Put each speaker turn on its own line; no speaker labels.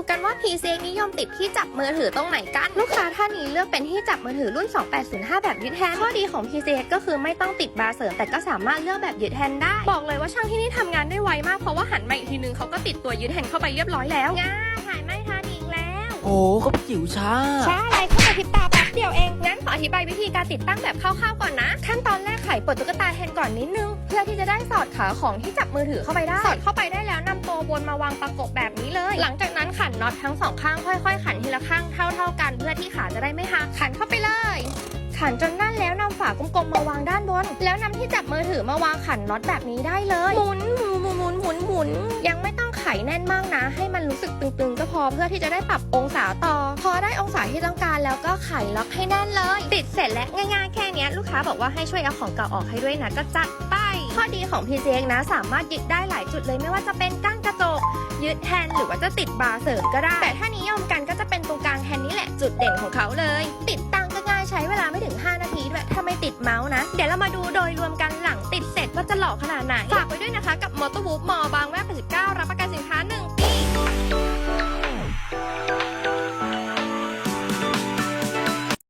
ดูกันว่า PC นิยมติดที่จับมือถือตรงไหนกัน ลูกค้าท่านนี้เลือกเป็นที่จับมือถือรุ่น 2805 แบบยึดแฮนด์ข้อดีของ PC ก็คือไม่ต้องติดบาร์เสริม แต่ก็สามารถเลือกแบบยึดแฮนด์ได้ บอกเลยว่าช่างที่นี่ทำงานได้ไวมากเพราะว่าหันมาอีกทีนึงเขาก็ติดตัวยึดแฮนด์เข้าไปเรียบร้อยแล้วง่าถ่ายไม่ทันอีกแล้ว
โอ้ก็พี่จิ๋วช้า
ช้าอะไรเข้ามาพริบตาแป๊บเดียวเองงั้นขออธิบายวิธีการติดตั้งแบบคร่าวๆก่อนนะ ขั้นตอนแรกไขเปิดตุ๊กตาแทนก่อนนิดนึง เพื่อที่จะได้สอดขาของที่จับมือถือเข้าไปได้ สอดเข้าไปได้แล้วนำตัวบนมาวางประกบแบบนี้เลย หลังจากนั้นขันน็อตทั้งสองข้างค่อยๆ ขันทีละข้างเท่า ๆ กัน เพื่อที่ขาจะได้ไม่หักขันเข้าไปเลยขันจนแน่นแล้วนำฝากลมๆมาวางด้านบน แล้วนำที่จับมือถือมาวางขันน็อตแบบนี้ได้เลยหมุนหมุนหมุนหมุนหมุนหมุนยังไม่ต้องไขแน่นมากนะ ให้มันรู้สึกตึงๆ ก็พอเพื่อที่จะได้ปรับองศาต่อ พอได้องศาที่ต้องการแล้วก็ไขล็อกให้แน่นเลย ติดเสร็จและง่ายๆแค่เนี้ยลูกค้าบอกว่าให้ช่วยเอาของเก่าออกให้ด้วยนะก็จัดไปข้อดีของ PCX นะสามารถยึดได้หลายจุดเลยไม่ว่าจะเป็นก้านกระจก ยึดแฮนด์หรือว่าจะติดบาร์เสริมก็ได้ แต่ถ้านิยมกันก็จะเป็นตรงกลางแฮนด์นี่แหละจุดเด่นของเขาเลย ติดตั้งก็ง่ายใช้เวลาไม่ถึง 5 นาทีด้วยถ้าไม่ติดเมาส์นะ เดี๋ยวเรามาดูโดยรวมกันหลังติดเสร็จว่าจะหล่อขนาดไหนฝากไว้ด้วยนะคะกับมอเตอร์วูฟมอบางแวก89รับประกัน